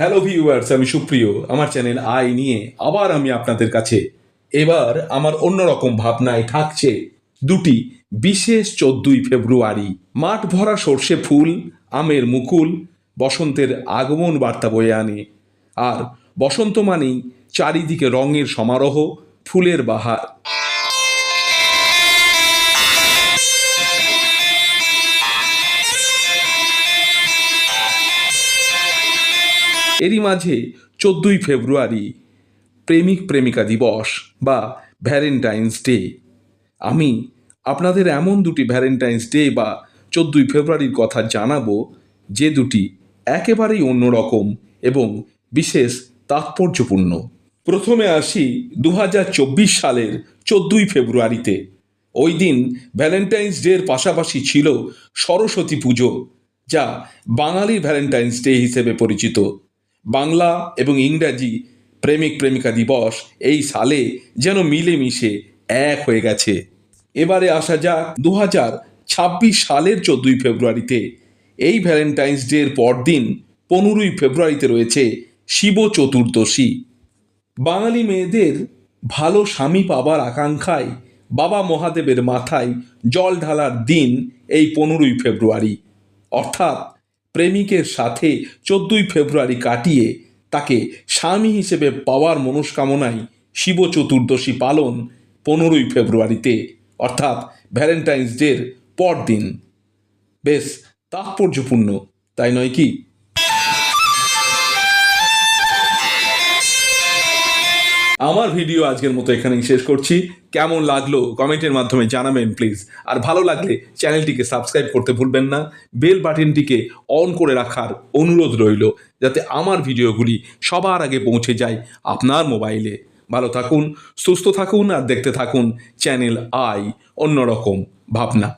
Hello viewers আমি সুপ্রিয়। আমার চ্যানেল আই নিয়ে আবার আমি আপনাদের কাছে এবার আমার অন্যরকম ভাবনায় থাকছে দুটি বিশেষ চোদ্দই ফেব্রুয়ারি। মাঠ ভরা সর্ষে ফুল, আমের মুকুল, বসন্তের আগমন বার্তা বয়ে আনে। আর বসন্ত মানেই চারিদিকে রঙের সমারোহ, ফুলের বাহার। এরই মাঝে চোদ্দই ফেব্রুয়ারি প্রেমিক প্রেমিকা দিবস বা ভ্যালেন্টাইন্স ডে। আমি আপনাদের এমন দুটি ভ্যালেন্টাইন্স ডে বা চোদ্দই ফেব্রুয়ারির কথা জানাব, যে দুটি একেবারেই অন্যরকম এবং বিশেষ তাৎপর্যপূর্ণ। প্রথমে আসি দু হাজার চব্বিশ সালের চোদ্দই ফেব্রুয়ারিতে। ওই দিন ভ্যালেন্টাইন্স ডের পাশাপাশি ছিল সরস্বতী পুজো, যা বাঙালির ভ্যালেন্টাইন্স ডে হিসেবে পরিচিত। বাংলা এবং ইংরাজি প্রেমিক প্রেমিকা দিবস এই সালে যেন মিলেমিশে এক হয়ে গেছে। এবারে আসা যাক দু ছাব্বিশ সালের চোদ্দই ফেব্রুয়ারিতে। এই ভ্যালেন্টাইন্স ডের পরদিন পনেরোই ফেব্রুয়ারিতে রয়েছে শিব চতুর্দশী। বাঙালি মেয়েদের ভালো স্বামী পাবার আকাঙ্ক্ষায় বাবা মহাদেবের মাথায় জল ঢালার দিন এই পনেরোই ফেব্রুয়ারি। অর্থাৎ প্রেমিকের সাথে চোদ্দই ফেব্রুয়ারি কাটিয়ে তাকে স্বামী হিসেবে পাওয়ার মনস্কামনায় শিব চতুর্দশী পালন পনেরোই ফেব্রুয়ারিতে, অর্থাৎ ভ্যালেন্টাইন্স ডের পরদিন। বেশ তাৎপর্যপূর্ণ, তাই নয় কি? আমার ভিডিও আজকের মতো এখানেই শেষ করছি। কেমন লাগল কমেন্টের মাধ্যমে জানাবেন প্লিজ আর ভালো লাগলে চ্যানেলটিকে সাবস্ক্রাইব করতে ভুলবেন না। বেল বাটনটিকে অন করে রাখার অনুরোধ রইল, যাতে আমার ভিডিওগুলি সবার আগে পৌঁছে যায় আপনার মোবাইলে। ভালো থাকুন, সুস্থ থাকুন, আর দেখতে থাকুন চ্যানেল আই, অন্যরকম ভাবনা।